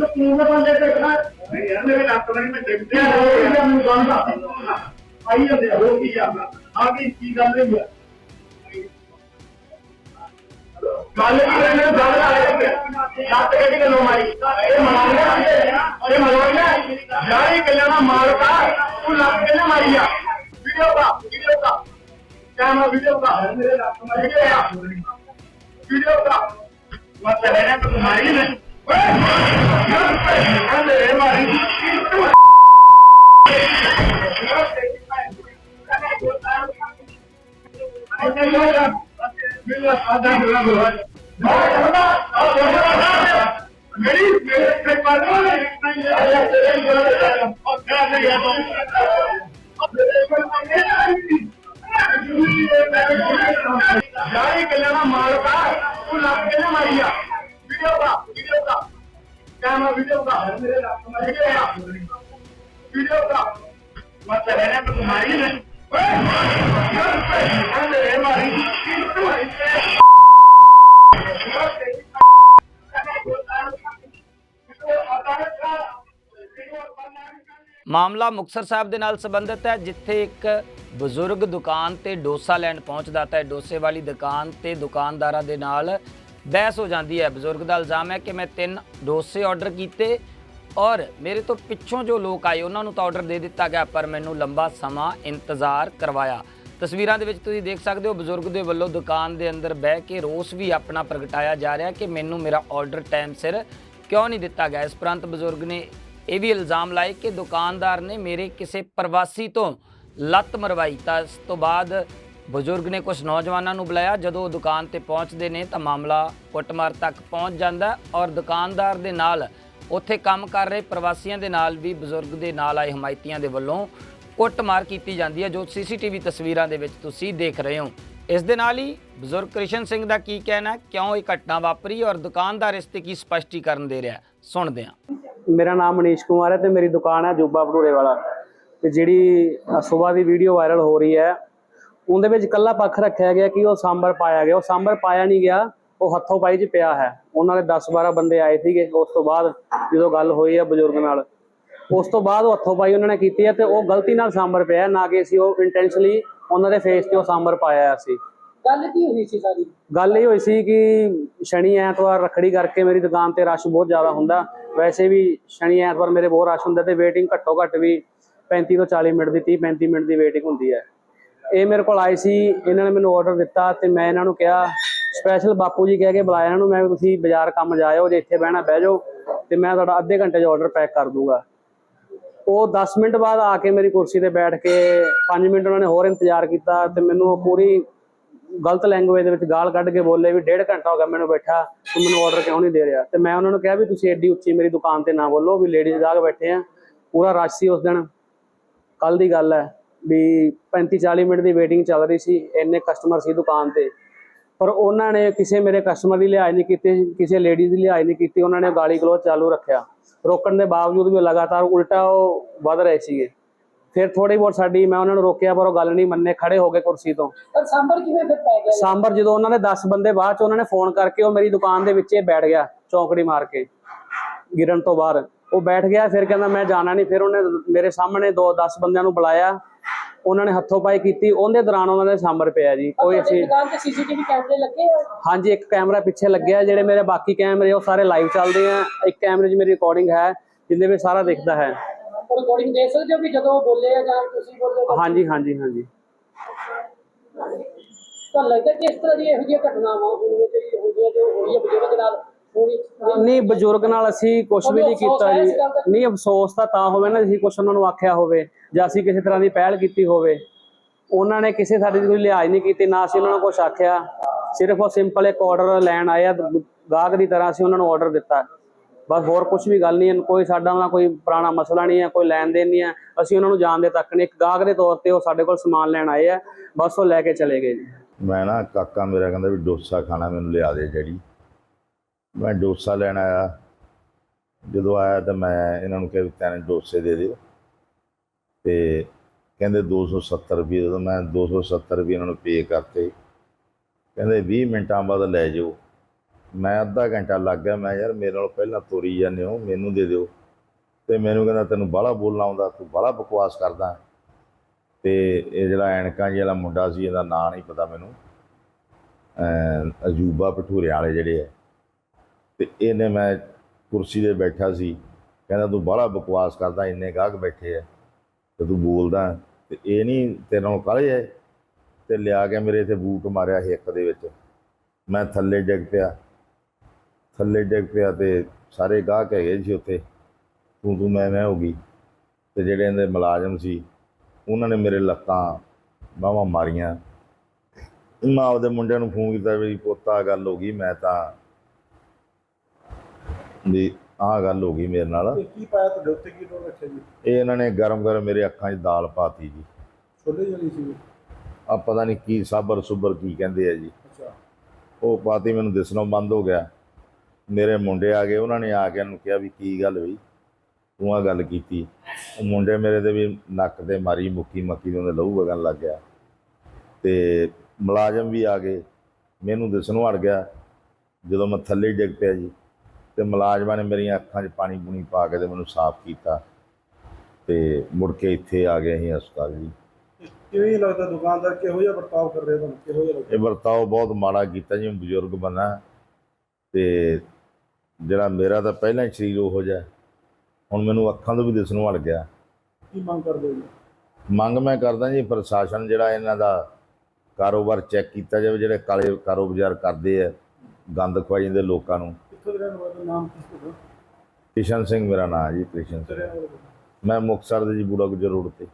ਤੇ ਤੂੰ ਨਾ ਬੰਦੇ ਦੇਖਣਾ ਨਹੀਂ ਯਾਰ ਮੇਰੇ ਲੱਤ ਨਹੀਂ ਮੈਂ ਡਿੱਗ ਤੇ ਹੋਰ ਵੀ ਮੈਨੂੰ ਗੱਲ ਦਾ ਆਈ ਜਾਂਦੇ ਆ, ਹੋਰ ਕੀ ਆ ਆ ਕੀ ਕੀ ਗੱਲ ਹੋਈ ਆ ਗੱਲ ਕੀ ਰਹੇ ਨੇ ਗੱਲ ਆ ਰਹੀ ਹੈ ਲੱਤ ਕਿਹੜੀ ਗੱਲੋਂ ਮਾਰੀ ਇਹ ਮਨਾਉਣਾ ਇਹ ਮਨਾਉਣਾ ਯਾਰੀ ਗੱਲਾਂ ਦਾ ਮਾਰਦਾ ਤੂੰ ਲੱਤ ਕਿਹਨੇ ਮਾਰੀ ਆ ਵੀਡੀਓ ਦਾ ਵੀਡੀਓ ਦਾ ਕੈਮਰਾ ਵੀਡੀਓ ਦਾ ਮੇਰੇ ਲੱਤ ਮਾਰੀ ਆ ਵੀਡੀਓ ਦਾ ਮੈਂ ਮੈਂ ਤੇਰੇ ਮਾਮਲਾ ਮੁਕਤਸਰ ਸਾਹਿਬ ਦੇ ਨਾਲ ਸੰਬੰਧਿਤ ਹੈ, ਜਿੱਥੇ ਇੱਕ ਬਜ਼ੁਰਗ ਦੁਕਾਨ ਤੇ ਡੋਸਾ ਲੈਣ ਪਹੁੰਚਦਾ ਤਾਂ ਡੋਸੇ ਵਾਲੀ ਦੁਕਾਨ ਤੇ ਦੁਕਾਨਦਾਰਾਂ ਦੇ ਨਾਲ ਬਹਿਸ ਹੋ ਜਾਂਦੀ ਹੈ। ਬਜ਼ੁਰਗ ਦਾ ਇਲਜ਼ਾਮ ਹੈ ਕਿ ਮੈਂ ਤਿੰਨ ਡੋਸੇ ਆਰਡਰ ਕੀਤੇ ਔਰ ਮੇਰੇ ਤੋਂ ਪਿੱਛੋਂ ਜੋ ਲੋਕ ਆਏ, ਉਹਨਾਂ ਨੂੰ ਤਾਂ ਆਰਡਰ ਦੇ ਦਿੱਤਾ ਗਿਆ, ਪਰ ਮੈਨੂੰ ਲੰਬਾ ਸਮਾਂ ਇੰਤਜ਼ਾਰ ਕਰਵਾਇਆ। ਤਸਵੀਰਾਂ ਦੇ ਵਿੱਚ ਤੁਸੀਂ ਦੇਖ ਸਕਦੇ ਹੋ, ਬਜ਼ੁਰਗ ਦੇ ਵੱਲੋਂ ਦੁਕਾਨ ਦੇ ਅੰਦਰ ਬਹਿ ਕੇ ਰੋਸ ਵੀ ਆਪਣਾ ਪ੍ਰਗਟਾਇਆ ਜਾ ਰਿਹਾ ਕਿ ਮੈਨੂੰ ਮੇਰਾ ਆਰਡਰ ਟਾਈਮ ਸਿਰ ਕਿਉਂ ਨਹੀਂ ਦਿੱਤਾ ਗਿਆ। ਇਸ ਪ੍ਰੰਤ ਬਜ਼ੁਰਗ ਨੇ ਇਹ ਵੀ ਇਲਜ਼ਾਮ ਲਾਏ ਕਿ ਦੁਕਾਨਦਾਰ ਨੇ ਮੇਰੇ ਕਿਸੇ ਪ੍ਰਵਾਸੀ ਤੋਂ ਲੱਤ ਮਰਵਾਈ। ਤਾਂ ਇਸ ਤੋਂ ਬਾਅਦ ਬਜ਼ੁਰਗ ਨੇ ਕੁਝ ਨੌਜਵਾਨਾਂ ਨੂੰ ਬੁਲਾਇਆ। ਜਦੋਂ ਉਹ ਦੁਕਾਨ ਤੇ ਪਹੁੰਚਦੇ ਨੇ ਤਾਂ ਮਾਮਲਾ ਕੁੱਟਮਾਰ ਤੱਕ ਪਹੁੰਚ ਜਾਂਦਾ ਔਰ ਦੁਕਾਨਦਾਰ ਦੇ ਨਾਲ ਉੱਥੇ ਕੰਮ ਕਰ ਰਹੇ ਪ੍ਰਵਾਸੀਆਂ ਦੇ ਨਾਲ ਵੀ ਬਜ਼ੁਰਗ ਦੇ ਨਾਲ ਆਏ ਹਮਾਇਤੀਆਂ ਦੇ ਵੱਲੋਂ ਕੁੱਟਮਾਰ ਕੀਤੀ ਜਾਂਦੀ ਹੈ, ਜੋ ਸੀਸੀਟੀਵੀ ਤਸਵੀਰਾਂ ਦੇ ਵਿੱਚ ਤੁਸੀਂ ਦੇਖ ਰਹੇ ਹੋ। ਇਸ ਦੇ ਨਾਲ ਹੀ ਬਜ਼ੁਰਗ ਕ੍ਰਿਸ਼ਨ ਸਿੰਘ ਦਾ ਕੀ ਕਹਿਣਾ ਕਿਉਂ ਇਹ ਘਟਨਾ ਵਾਪਰੀ ਔਰ ਦੁਕਾਨਦਾਰ ਇਸ ਤੇ ਕੀ ਸਪਸ਼ਟੀਕਰਨ ਦੇ ਰਿਹਾ ਹੈ? ਸੁਣਦੇ ਹਾਂ। ਮੇਰਾ ਨਾਮ ਮਨੀਸ਼ ਕੁਮਾਰ ਹੈ ਤੇ ਮੇਰੀ ਦੁਕਾਨ ਹੈ ਜੂਬਾ ਭਟੂਰੇ ਵਾਲਾ। ਤੇ ਜਿਹੜੀ ਸਵੇਰ ਦੀ ਵੀਡੀਓ ਵਾਇਰਲ ਹੋ ਰਹੀ ਹੈ, ਉਹਦੇ ਵਿੱਚ ਕੱਲਾ ਪੱਖ ਰੱਖਿਆ ਗਿਆ ਕਿ ਉਹ ਸਾਂਬਰ ਪਾਇਆ ਗਿਆ। ਉਹ ਸਾਂਬਰ ਪਾਇਆ ਨਹੀਂ ਗਿਆ। ਉਹ ਹੱਥੋਂ ਪਾਈ 'ਚ ਪਿਆ ਹੈ। ਉਹਨਾਂ ਦੇ 10-12 ਬੰਦੇ ਆਏ ਸੀਗੇ। ਉਸ ਤੋਂ ਬਾਅਦ ਜਦੋਂ ਗੱਲ ਹੋਈ ਹੈ ਬਜ਼ੁਰਗ ਨਾਲ ਉਸ ਤੋਂ ਬਾਅਦ ਉਹ ਹੱਥੋਂ ਪਾਈ ਉਹਨਾਂ ਨੇ ਕੀਤੀ ਹੈ ਤੇ ਉਹ ਗਲਤੀ ਨਾਲ ਸਾਂਬਰ ਪਿਆ ਨਾ ਕਿ ਅਸੀਂ ਉਹ ਇੰਟੈਂਸ਼ਨਲੀ ਉਹਨਾਂ ਦੇ ਫੇਸ ਤੇ ਉਹ ਸਾਂਬਰ ਪਾਇਆ ਸੀ। ਗੱਲ ਕੀ ਹੋਈ ਸੀ ਸਾਰੀ? ਗੱਲ ਇਹ ਹੋਈ ਸੀ ਕਿ ਸ਼ਨੀ ਐਤਵਾਰ ਰੱਖੜੀ ਕਰਕੇ ਮੇਰੀ ਦੁਕਾਨ ਤੇ ਰਸ਼ ਬਹੁਤ ਜ਼ਿਆਦਾ ਹੁੰਦਾ। ਵੈਸੇ ਵੀ ਸ਼ਨੀ ਐਤਵਾਰ ਮੇਰੇ ਬਹੁਤ ਰਸ਼ ਹੁੰਦਾ ਤੇ ਵੇਟਿੰਗ ਘੱਟੋ ਘੱਟ ਵੀ 35 ਤੋਂ 40 ਮਿੰਟ ਦੀ 30 35 ਮਿੰਟ ਦੀ ਵੇਟਿੰਗ ਹੁੰਦੀ ਹੈ। ਇਹ ਮੇਰੇ ਕੋਲ ਆਏ ਸੀ ਇਹਨਾਂ ਨੇ ਮੈਨੂੰ ਆਰਡਰ ਦਿੱਤਾ ਤੇ ਮੈਂ ਇਹਨਾਂ ਨੂੰ ਕਿਹਾ ਸਪੈਸ਼ਲ ਬਾਪੂ ਜੀ ਕਹਿ ਕੇ ਬੁਲਾਇਆ ਇਹਨਾਂ ਨੂੰ, ਮੈਂ ਵੀ ਤੁਸੀਂ ਬਾਜ਼ਾਰ ਕੰਮ ਜਾਇਓ, ਜੇ ਇੱਥੇ ਬਹਿਣਾ ਬਹਿ ਜਾਓ ਤੇ ਮੈਂ ਤੁਹਾਡਾ ਅੱਧੇ ਘੰਟੇ 'ਚ ਆਰਡਰ ਪੈਕ ਕਰ ਦੂੰਗਾ। ਉਹ 10 ਮਿੰਟ ਬਾਅਦ ਆ ਕੇ ਮੇਰੀ ਕੁਰਸੀ ਤੇ ਬੈਠ ਕੇ 5 ਮਿੰਟ ਉਹਨਾਂ ਨੇ ਹੋਰ ਇੰਤਜ਼ਾਰ ਕੀਤਾ ਤੇ ਮੈਨੂੰ ਉਹ ਪੂਰੀ ਗਲਤ ਲੈਂਗੁਏਜ ਦੇ ਵਿੱਚ ਗਾਲ ਕੱਢ ਕੇ ਬੋਲੇ ਵੀ ਡੇਢ ਘੰਟਾ ਹੋ ਗਿਆ ਮੈਨੂੰ ਬੈਠਾ, ਤੂੰ ਮੈਨੂੰ ਆਰਡਰ ਕਿਉਂ ਨਹੀਂ ਦੇ ਰਿਹਾ? ਤੇ ਮੈਂ ਉਹਨਾਂ ਨੂੰ ਕਿਹਾ ਵੀ ਤੁਸੀਂ ਐਡੀ ਉੱਚੀ ਮੇਰੀ ਦੁਕਾਨ ਤੇ ਨਾ ਬੋਲੋ ਵੀ ਲੇਡੀਜ਼ ਗਾਹਕ ਬੈਠੇ ਆ, ਪੂਰਾ ਰਸ਼ ਸੀ ਉਸ ਦਿਨ। ਕੱਲ ਦੀ ਗੱਲ ਹੈ ਵੀ 35 40 ਮਿੰਟ ਦੀ ਵੇਟਿੰਗ ਚੱਲ ਰਹੀ ਸੀ, ਇੰਨੇ ਕਸਟਮਰ ਸੀ ਦੁਕਾਨ ਤੇ। ਪਰ ਉਹਨਾਂ ਨੇ ਕਿਸੇ ਮੇਰੇ ਕਸਟਮਰ ਦੀ ਲਿਹਾਜ਼ ਨਹੀਂ ਕੀਤੀ ਕਿਸੇ ਲੇਡੀ ਦੀ ਲਿਹਾਜ਼ ਨਹੀਂ ਕੀਤੀ ਉਹਨਾਂ ਨੇ ਗਾਲੀ ਗਲੋਚ ਚਾਲੂ ਰੱਖਿਆ। ਰੋਕਣ ਦੇ ਬਾਵਜੂਦ ਵੀ ਲਗਾਤਾਰ ਉਲਟਾ ਉਹ ਵੱਧ ਰਹੇ ਸੀਗੇ। ਫਿਰ ਥੋੜੀ ਬਹੁਤ ਸਾਡੀ ਮੈਂ ਉਹਨਾਂ ਨੂੰ ਰੋਕਿਆ ਪਰ ਉਹ ਗੱਲ ਨਹੀਂ ਮੰਨੇ ਖੜੇ ਹੋ ਗਏ ਕੁਰਸੀ ਤੋਂ। ਪਰ ਸਾਂਬਰ ਕਿਵੇਂ ਫਿਰ ਪੈ ਗਿਆ? ਸਾਂਬਰ ਜਦੋਂ ਉਹਨਾਂ ਦੇ 10 ਬੰਦੇ ਬਾਅਦ ਚ ਉਹਨਾਂ ਨੇ ਫੋਨ ਕਰਕੇ ਉਹ ਮੇਰੀ ਦੁਕਾਨ ਦੇ ਵਿੱਚ ਬੈਠ ਗਿਆ ਚੌਂਕੜੀ ਮਾਰ ਕੇ ਗਿਰਨ ਤੋਂ ਬਾਅਦ। ਉਹ ਬੈਠ ਗਿਆ ਫਿਰ ਕਹਿੰਦਾ ਮੈਂ ਜਾਣਾ ਨਹੀਂ ਫਿਰ ਉਹਨੇ ਮੇਰੇ ਸਾਹਮਣੇ ਦੋ 10 ਬੰਦਿਆਂ ਨੂੰ ਬੁਲਾਇਆ। ਉਹਨਾਂ ਨੇ ਹੱਥੋਂ ਪਾਈ ਕੀਤੀ ਉਹਦੇ ਦੌਰਾਨ ਉਹਨਾਂ ਦੇ ਸਾਂਬਰ ਪਿਆ ਜੀ ਕੋਈ ਅਸੀਂ ਦੁਕਾਨ ਤੇ ਸੀਸੀਟੀਵੀ ਕੈਮਰੇ ਲੱਗੇ ਆ ਹਾਂਜੀ ਇੱਕ ਕੈਮਰਾ ਪਿੱਛੇ ਲੱਗਿਆ ਜਿਹੜੇ ਮੇਰੇ ਬਾਕੀ ਕੈਮਰੇ ਉਹ ਸਾਰੇ ਲਾਈਵ ਚੱਲਦੇ ਆ। ਇੱਕ ਕੈਮਰੇ 'ਚ ਮੇਰੀ ਰਿਕਾਰਡਿੰਗ ਹੈ ਜਿੰਦੇ ਵਿੱਚ ਸਾਰਾ ਦਿਖਦਾ ਹੈ। ਰਿਕਾਰਡਿੰਗ ਦੇਖ ਸਕਦੇ ਹੋ ਵੀ ਜਦੋਂ ਉਹ ਬੋਲੇ ਆ ਜਾਂ ਤੁਸੀਂ ਬੋਲੇ ਹੋ ਹਾਂਜੀ ਹਾਂਜੀ ਹਾਂਜੀ। ਤਾਂ ਲੱਗਦਾ ਕਿ ਇਸ ਤਰ੍ਹਾਂ ਦੀ ਇਹੋ ਜਿਹੀਆਂ ਘਟਨਾਵਾਂ ਹੋਣੀਆਂ ਜਿਹੜੀ ਹੁੰਦੀਆਂ ਜੋ ਹੋਈ ਹੈ ਬਜ਼ੁਰਗ ਨਾਲ ਨਹੀਂ, ਬਜ਼ੁਰਗ ਨਾਲ ਅਸੀਂ ਕੁਝ ਵੀ ਨਹੀਂ ਕੀਤਾ ਜੀ। ਨਹੀਂ, ਅਫਸੋਸ ਤਾਂ ਤਾਂ ਹੋਵੇ ਨਾ, ਅਸੀਂ ਕੁਝ ਉਹਨਾਂ ਨੂੰ ਆਖਿਆ ਹੋਵੇ ਜਾਂ ਅਸੀਂ ਕਿਸੇ ਤਰ੍ਹਾਂ ਦੀ ਪਹਿਲ ਕੀਤੀ ਹੋਵੇ। ਉਹਨਾਂ ਨੇ ਕਿਸੇ ਸਾਡੇ ਦੀ ਕੋਈ ਲਿਹਾਜ਼ ਨਹੀਂ ਕੀਤੀ, ਨਾ ਅਸੀਂ ਉਹਨਾਂ ਨੂੰ ਕੁਝ ਆਖਿਆ। ਸਿਰਫ ਉਹ ਸਿੰਪਲ ਇੱਕ ਆਰਡਰ ਲੈਣ ਆਏ ਆ, ਗਾਹਕ ਦੀ ਤਰ੍ਹਾਂ ਅਸੀਂ ਉਹਨਾਂ ਨੂੰ ਆਰਡਰ ਦਿੱਤਾ। ਬਸ ਹੋਰ ਕੁਝ ਵੀ ਗੱਲ ਨਹੀਂ ਹੈ, ਕੋਈ ਸਾਡਾ ਨਾਲ ਕੋਈ ਪੁਰਾਣਾ ਮਸਲਾ ਨਹੀਂ ਹੈ, ਕੋਈ ਲੈਣ ਦੇਣ ਨਹੀਂ ਹੈ। ਅਸੀਂ ਉਹਨਾਂ ਨੂੰ ਜਾਣਦੇ ਤੱਕ ਨਹੀਂ, ਇੱਕ ਗਾਹਕ ਦੇ ਤੌਰ ਤੇ ਉਹ ਸਾਡੇ ਕੋਲ ਸਮਾਨ ਲੈਣ ਆਏ ਆ, ਬਸ ਉਹ ਲੈ ਕੇ ਚਲੇ ਗਏ ਜੀ। ਮੈਂ ਨਾ ਕਾਕਾ ਮੇਰਾ ਕਹਿੰਦਾ ਵੀ ਡੋਸਾ ਖਾਣਾ ਮੈਨੂੰ ਲਿਆ ਦੇ ਜਿਹੜੀ ਮੈਂ ਡੋਸਾ ਲੈਣ ਆਇਆ। ਜਦੋਂ ਆਇਆ ਤਾਂ ਮੈਂ ਇਹਨਾਂ ਨੂੰ ਕਿਹਾ ਵੀ ਤਿੰਨ ਡੋਸੇ ਦੇ ਦਿਓ। ਤੇ ਕਹਿੰਦੇ 270 ਰੁਪਏ ਜਦੋਂ ਮੈਂ 270 ਰੁਪਏ ਇਹਨਾਂ ਨੂੰ ਪੇ ਕਰਤੇ। ਕਹਿੰਦੇ 20 ਮਿੰਟਾਂ ਬਾਅਦ ਲੈ ਜਾਓ। ਮੈਂ ਅੱਧਾ ਘੰਟਾ ਲੱਗ ਗਿਆ। ਮੈਂ ਯਾਰ, ਮੇਰੇ ਨਾਲ ਪਹਿਲਾਂ ਤੋਰੀ ਜਾਂਦੇ ਹੋ, ਮੈਨੂੰ ਦੇ ਦਿਓ। ਤੇ ਮੈਨੂੰ ਕਹਿੰਦਾ, ਤੈਨੂੰ ਬਾਹਲਾ ਬੋਲਣਾ ਆਉਂਦਾ, ਤੂੰ ਬਾਹਲਾ ਬਕਵਾਸ ਕਰਦਾ ਤੇ ਇਹ ਜਿਹੜਾ ਐਨਕਾਂ ਜੀ ਵਾਲਾ ਮੁੰਡਾ ਸੀ, ਇਹਦਾ ਨਾਂ ਨਹੀਂ ਪਤਾ ਮੈਨੂੰ। ਅਜੂਬਾ ਭਟੂਰਿਆਂ ਵਾਲੇ ਜਿਹੜੇ ਆ। ਤੇ ਇਹਨੇ ਮੈਂ ਕੁਰਸੀ ਤੇ ਬੈਠਾ ਸੀ। ਕਹਿੰਦਾ, ਤੂੰ ਬਾਹਲਾ ਬਕਵਾਸ ਕਰਦਾ, ਇੰਨੇ ਗਾਹਕ ਬੈਠੇ ਆ। ਤੇ ਤੂੰ ਬੋਲਦਾ, ਤੇ ਇਹ ਨਹੀਂ ਤੇਰੇ ਨਾਲ ਕਾਲੇ ਹੈ ਤੇ ਲਿਆ ਕੇ ਮੇਰੇ ਤੇ ਬੂਟ ਮਾਰਿਆ ਹਿੱਕ ਦੇ ਵਿੱਚ। ਮੈਂ ਥੱਲੇ ਡਿੱਗ ਪਿਆ। ਥੱਲੇ ਡਿੱਗ ਪਿਆ ਤੇ ਸਾਰੇ ਗਾਹਕ ਹੈਗੇ ਸੀ ਉੱਥੇ। ਤੂੰ ਤੂੰ, ਮੈਂ ਮੈਂ ਹੋ ਗਈ। ਤੇ ਜਿਹੜੇ ਇਹਦੇ ਮੁਲਾਜ਼ਮ ਸੀ, ਉਹਨਾਂ ਨੇ ਮੇਰੇ ਲੱਤਾਂ ਬਾਹਾਂ ਮਾਰੀਆਂ। ਮੈਂ ਆਪਦੇ ਮੁੰਡਿਆਂ ਨੂੰ ਫੋਨ ਕੀਤਾ ਵੀ, ਪੋਤਾ ਗੱਲ ਹੋ ਗਈ, ਮੈਂ ਤਾਂ ਵੀ ਆਹ ਗੱਲ ਹੋ ਗਈ ਮੇਰੇ ਨਾਲ। ਕੀ ਪਾਇਆ ਤੁਹਾਡੇ ਉੱਤੇ? ਕੀ ਲੋੜ ਰੱਖਿਆ ਜੀ? ਇਹ ਇਹਨਾਂ ਨੇ ਗਰਮ ਗਰਮ ਮੇਰੇ ਅੱਖਾਂ 'ਚ ਦਾਲ ਪਾਤੀ ਜੀ। ਛੋਲੇ ਜਲੀ ਸੀ ਆ ਪਤਾ ਨਹੀਂ ਕੀ ਸਾਬਰ ਸੁਬਰ ਕੀ ਕਹਿੰਦੇ ਆ ਜੀ। ਅੱਛਾ। ਉਹ ਪਾਤੀ ਮੈਨੂੰ ਦਿਸਣੋਂ ਬੰਦ ਹੋ ਗਿਆ। ਮੇਰੇ ਮੁੰਡੇ ਆ ਗਏ ਉਹਨਾਂ ਨੇ ਆ ਕੇ ਇਹਨੂੰ ਕਿਹਾ ਵੀ ਕੀ ਗੱਲ ਹੋਈ? ਤੂੰ ਆ ਗੱਲ ਕੀਤੀ। ਉਹ ਮੁੰਡੇ ਮੇਰੇ ਦੇ ਵੀ ਨੱਕ ਤੇ ਮਾਰੀ ਮੁੱਕੀ ਮੱਕੀ ਦੇ ਉਹਦੇ ਲਹੂ ਵਗਣ ਲੱਗ ਗਿਆ। ਤੇ ਮੁਲਾਜ਼ਮ ਵੀ ਆ ਗਏ। ਮੈਨੂੰ ਦਿਸਣੋਂ ਹਟ ਗਿਆ। ਜਦੋਂ ਮੈਂ ਥੱਲੇ ਡਿੱਗ ਪਿਆ ਜੀ। ਤੇ ਮੁਲਾਜ਼ਮਾਂ ਨੇ ਮੇਰੀਆਂ ਅੱਖਾਂ 'ਚ ਪਾਣੀ ਪੂਣੀ ਪਾ ਕੇ ਤੇ ਮੈਨੂੰ ਸਾਫ਼ ਕੀਤਾ ਤੇ ਮੁੜ ਕੇ ਇੱਥੇ ਆ ਗਏ ਅਸੀਂ ਹਸਪਤਾਲ ਜੀ। ਕਿਵੇਂ ਲੱਗਦਾ ਦੁਕਾਨਦਾਰ ਕਿਹੋ ਜਿਹਾ ਵਰਤਾਓ ਕਰ ਰਿਹਾ ਤੁਹਾਨੂੰ? ਕਿਹੋ ਜਿਹਾ ਲੱਗਦਾ? ਇਹ ਵਰਤਾਓ ਬਹੁਤ ਮਾੜਾ ਕੀਤਾ ਜੀ ਬਜ਼ੁਰਗ ਬੰਦਾ। ਤੇ ਜਿਹੜਾ ਮੇਰਾ ਤਾਂ ਪਹਿਲਾਂ ਹੀ ਸਰੀਰ ਉਹੋ ਜਿਹਾ। ਹੁਣ ਮੈਨੂੰ ਅੱਖਾਂ ਤੋਂ ਵੀ ਦਿਸਣੋਂ ਹਟ ਗਿਆ। ਕੀ ਮੰਗ ਕਰਦੇ ਹੋ ਜੀ? ਮੰਗ ਮੈਂ ਕਰਦਾ ਜੀ ਪ੍ਰਸ਼ਾਸਨ ਜਿਹੜਾ ਇਹਨਾਂ ਦਾ ਕਾਰੋਬਾਰ ਚੈੱਕ ਕੀਤਾ ਜਾਵੇ ਜਿਹੜੇ ਕਾਲੇ ਕਾਰੋਬਾਰ ਕਰਦੇ ਆ ਗੰਦ ਖਵਾਈ ਜਾਂਦੇ ਲੋਕਾਂ ਨੂੰ। ਕਿੱਥੋਂ ਦੇ ਰਹਿਣ ਵਾਲੇ ਨਾਮ ਕੀ ਤੁਹਾਡਾ? ਕਿਸ਼ਨ ਸਿੰਘ ਮੇਰਾ ਨਾਮ ਹੈ ਜੀ ਕ੍ਰਿਸ਼ਨ ਸਿੰਘ। ਮੈਂ ਮੁਕਤਸਰ ਦੇ ਜੀ ਬੂੜਾ ਗੁਜਰ ਰੋਡ ਤੇ।